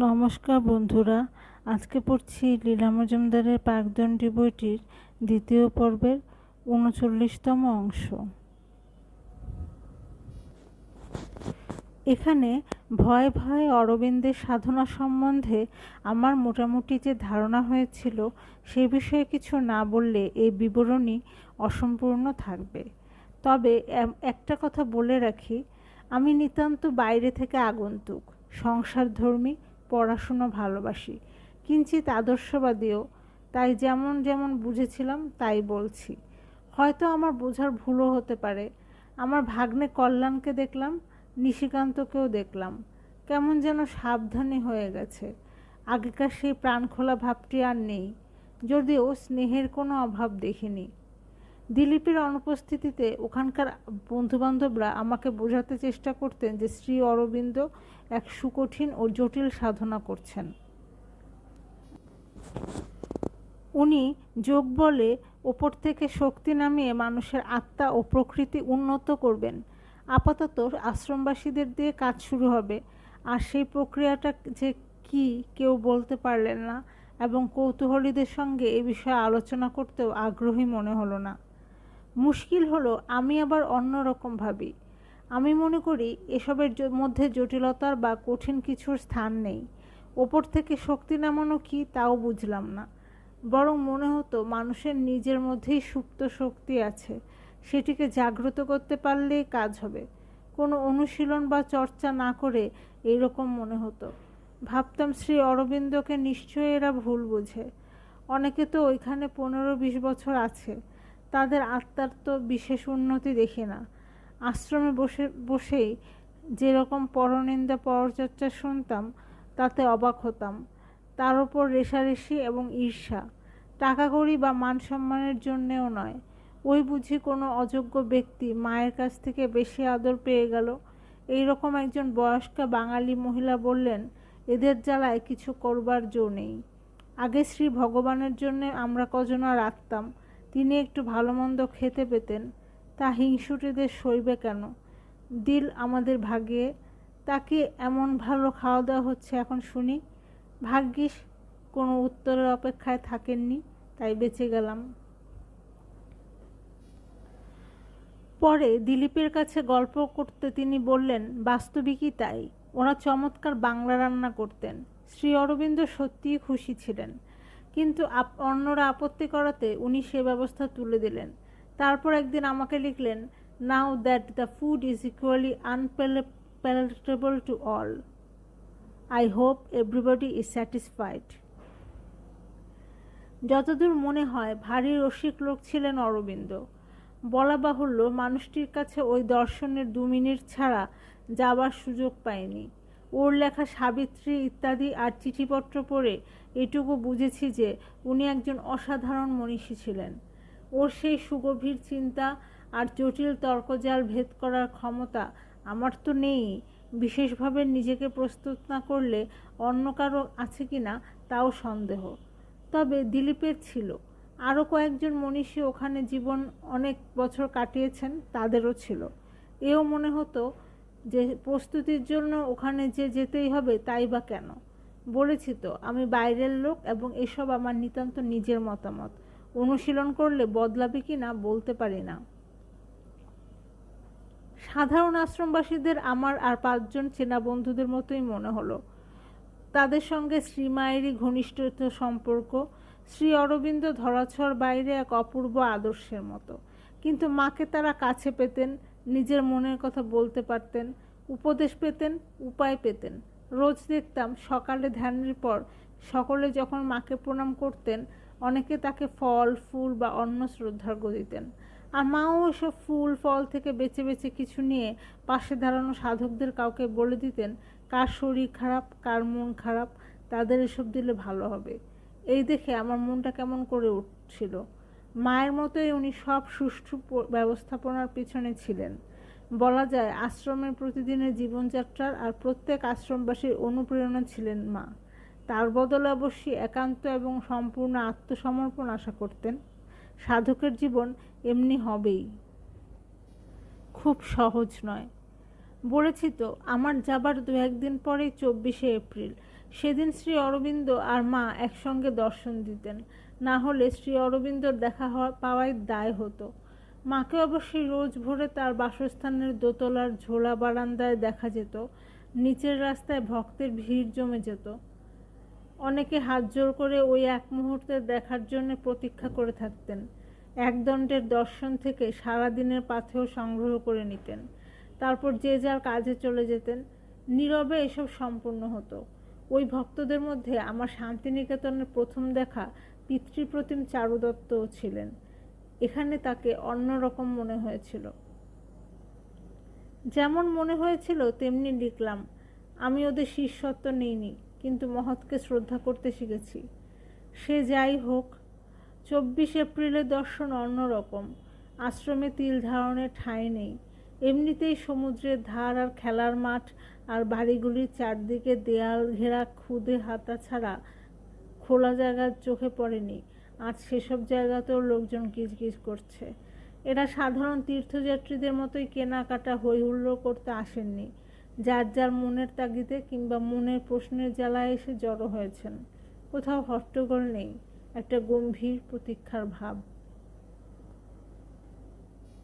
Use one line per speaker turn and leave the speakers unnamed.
নমস্কার বন্ধুরা, আজকে পড়ছি লীলা মজুমদারের পাকদণ্ডী বইটির দ্বিতীয় পর্বের উনচল্লিশতম অংশ। এখানে ভয় ভয় অরবিন্দের সাধনা সম্বন্ধে আমার মোটামুটি যে ধারণা হয়েছিল, সে বিষয়ে কিছু না বললে এই বিবরণী অসম্পূর্ণ থাকবে। তবে একটা কথা বলে রাখি, আমি নিতান্ত বাইরে থেকে আগন্তুক, সংসারধর্মী পড়াশুনো ভালোবাসি। কিঞ্চিত আদর্শবাদীও, তাই যেমন যেমন বুঝেছিলাম, তাই বলছি। হয়তো আমার বোঝার ভুলও হতে পারে। আমার ভাগ্নে কল্যাণকে দেখলাম, নিশিকান্তকেও দেখলাম। কেমন যেন সাবধানী হয়ে গেছে। আগেকার সেই প্রাণখোলা ভাবটি আর নেই। যদিও স্নেহের কোনো অভাব দেখিনি। দিলীপের অনুপস্থিতিতে ওখানকার বন্ধুবান্ধবরা আমাকে বোঝাতে চেষ্টা করতেন যে শ্রী অরবিন্দ এক সুকঠিন ও জটিল সাধনা করছেন। উনি যোগ বলে ওপর থেকে শক্তি নামিয়ে মানুষের আত্মা ও প্রকৃতি উন্নত করবেন। আপাতত আশ্রমবাসীদের দিয়ে কাজ শুরু হবে। আর সেই প্রক্রিয়াটা যে কি কেউ বলতে পারলেন না এবং কৌতূহলীদের সঙ্গে এ বিষয়ে আলোচনা করতেও আগ্রহী মনে হলো না। মুশকিল হলো আমি আবার অন্য রকম ভাবি। আমি মনে করি এসবের মধ্যে জটিলতার বা কঠিন কিছুর স্থান নেই। ওপর থেকে শক্তি নামানো কি তাও বুঝলাম না। বরং মনে হতো মানুষের নিজের মধ্যেই সুপ্ত শক্তি আছে। সেটিকে জাগ্রত করতে পারলেই কাজ হবে। কোনো অনুশীলন বা চর্চা না করে এইরকম মনে হতো। ভাবতাম শ্রী অরবিন্দকে নিশ্চয়ই এরা ভুল বোঝে। অনেকে তো ওইখানে পনেরো বিশ বছর আছে। তাদের আত্মার তো বিশেষ উন্নতি দেখি না। আশ্রমে বসে, বসেই যেরকম পরনিন্দা পরচর্চা শুনতাম, তাতে অবাক হতাম। তার ওপর রেশারেশি এবং ঈর্ষা। টাকা করি বা মান সম্মানের জন্যেও নয়। ওই বুঝি কোনো অযোগ্য ব্যক্তি মায়ের কাছ থেকে বেশি আদর পেয়ে গেল। এই রকম একজন বয়স্কা বাঙালি মহিলা বললেন, এদের জ্বালায় কিছু করবার জো নেই। আগে শ্রী ভগবানের জন্যে আমরা কজনা রাখতাম। তিনি একটু ভালো মন্দ খেতে পেতেন, তা হিংসুটেদের সইবে কেন? দিল আমাদের ভাগ্যে, তাকে এমন ভালো খাওয়া দাওয়া হচ্ছে এখন শুনি। ভাগ্যিস, কোনো উত্তরের অপেক্ষায় থাকেননি, তাই বেঁচে গেলাম। পরে দিলীপের কাছে গল্প করতে তিনি বললেন বাস্তবিকই তাই? ওরা চমৎকার বাংলা রান্না করতেন। শ্রী অরবিন্দ সত্যিই খুশি ছিলেন। কিন্তু অন্যরা আপত্তি করাতে উনি সে ব্যবস্থা তুলে দিলেন। তারপর একদিন আমাকে লিখলেন, now that the food is equally unpalatable to all. I hope everybody is satisfied. যতদূর মনে হয়, ভারী রসিক লোক ছিলেন অরবিন্দ। বলা বাহুল্য, মানুষটির কাছে ওই দর্শনের দু মিনিট ছাড়া যাবার সুযোগ পায়নি। ওর লেখা সাবিত্রী ইত্যাদি আর চিঠিপত্র পড়ে এটুকু বুঝেছি যে উনি একজন অসাধারণ মনীষী ছিলেন। ওর সেই সুগভীর চিন্তা আর জটিল তর্কজাল ভেদ করার ক্ষমতা আমার তো নেই। বিশেষভাবে নিজেকে প্রস্তুত না করলে অন্য কারও আছে কি না তাও সন্দেহ। তবে দিলীপের ছিল। আরও কয়েকজন মনীষী ওখানে জীবন অনেক বছর কাটিয়েছেন, তাদেরও ছিল। এও মনে হতো যে প্রস্তুতির জন্য ওখানে যে যেতেই হবে, তাই বা কেন? বলেছি তো, আমি বাইরের লোক এবং এসব আমার নিতান্ত নিজের মতামত। অনুশীলন করলে বদলাবে কি না বলতে পারি না। সাধারণ আশ্রমবাসীদের আমার আর পাঁচজন চেনা বন্ধুদের মতোই মনে হলো। তাদের সঙ্গে শ্রীমায়েরই ঘনিষ্ঠ সম্পর্ক, শ্রী অরবিন্দ ধরাছর বাইরে এক অপূর্ব আদর্শের মতো। কিন্তু মাকে তারা কাছে পেতেন নিজের মনের কথা বলতে পারতেন, উপদেশ পেতেন, উপায় পেতেন। রোজ দেখতাম সকালে ধ্যানের পর সকলে যখন মাকে প্রণাম করতেন, অনেকে তাকে ফল, ফুল বা অন্য শ্রদ্ধার্ঘ্য দিতেন। আর মাও এসব ফুল, ফল থেকে বেছে বেছে কিছু নিয়ে পাশে দাঁড়ানো সাধকদের কাউকে বলে দিতেন, কার শরীর খারাপ, কার মন খারাপ, তাদের এসব দিলে ভালো হবে। এই দেখে আমার মনটা কেমন করে উঠছিল। মায়ের মতোই উনি সব সুষ্ঠু ব্যবস্থাপনার পিছনে ছিলেন। বলা যায়, আশ্রমের প্রতিদিনের জীবনযাত্রার আর প্রত্যেক আশ্রমবাসীর অনুপ্রেরণা ছিলেন মা। তার বদলে অবশ্যই একান্ত এবং সম্পূর্ণ আত্মসমর্পণ আশা করতেন। সাধকের জীবন এমনি হবেই। খুব সহজ নয়। বলেছি তো, আমার যাবার দু একদিন পরেই চব্বিশে এপ্রিল। সেদিন শ্রী অরবিন্দ আর মা একসঙ্গে দর্শন দিতেন। না হলে শ্রী অরবিন্দর দেখা হওয়া পাওয়াই দায় হতো। মাকে অবশ্যই রোজ ভোরে তার বাসস্থানের দোতলার ঝোলা বারান্দায় দেখা যেত, নিচের রাস্তায় ভক্তের ভিড় জমে যেত। অনেকে হাত জোর করে ওই এক মুহূর্তে দেখার জন্য প্রতীক্ষা করে থাকতেন। একদণ্ডের দর্শন থেকে সারাদিনের পাথেও সংগ্রহ করে নিতেন। তারপর যে যার কাজে চলে যেতেন। নীরবে এসব সম্পূর্ণ হতো। ওই ভক্তদের মধ্যে আমার শান্তিনিকেতনের প্রথম দেখা পিতৃপ্রতিম চারুদত্তও ছিলেন। এখানে তাকে অন্যরকম মনে হয়েছিল। যেমন মনে হয়েছিল তেমনি লিখলাম, আমি ওদের শিষ্যত্ব নিইনি, কিন্তু মহৎকে শ্রদ্ধা করতে শিখেছি। সে যাই হোক, চব্বিশ এপ্রিলের দর্শন অন্যরকম আশ্রমে তিল ধারণের ঠাঁই নেই। এমনিতেই সমুদ্রের ধার আর খেলার মাঠ আর বাড়িগুলির চারদিকে দেয়াল ঘেরা খুদে হাতা ছাড়া খোলা জায়গা চোখে পড়েনি। আজ সেসব জায়গাতেও লোকজন কিচকিচ করছে। এরা সাধারণ তীর্থযাত্রীদের মতোই কেনাকাটা হৈহুল্লোড় করতে আসেননি। যার যার মনের তাগিদে কিংবা মনের প্রশ্নের জ্বালায় এসে জড়ো হয়েছেন। কোথাও হট্টগোল নেই, একটা গম্ভীর প্রতীক্ষার ভাব।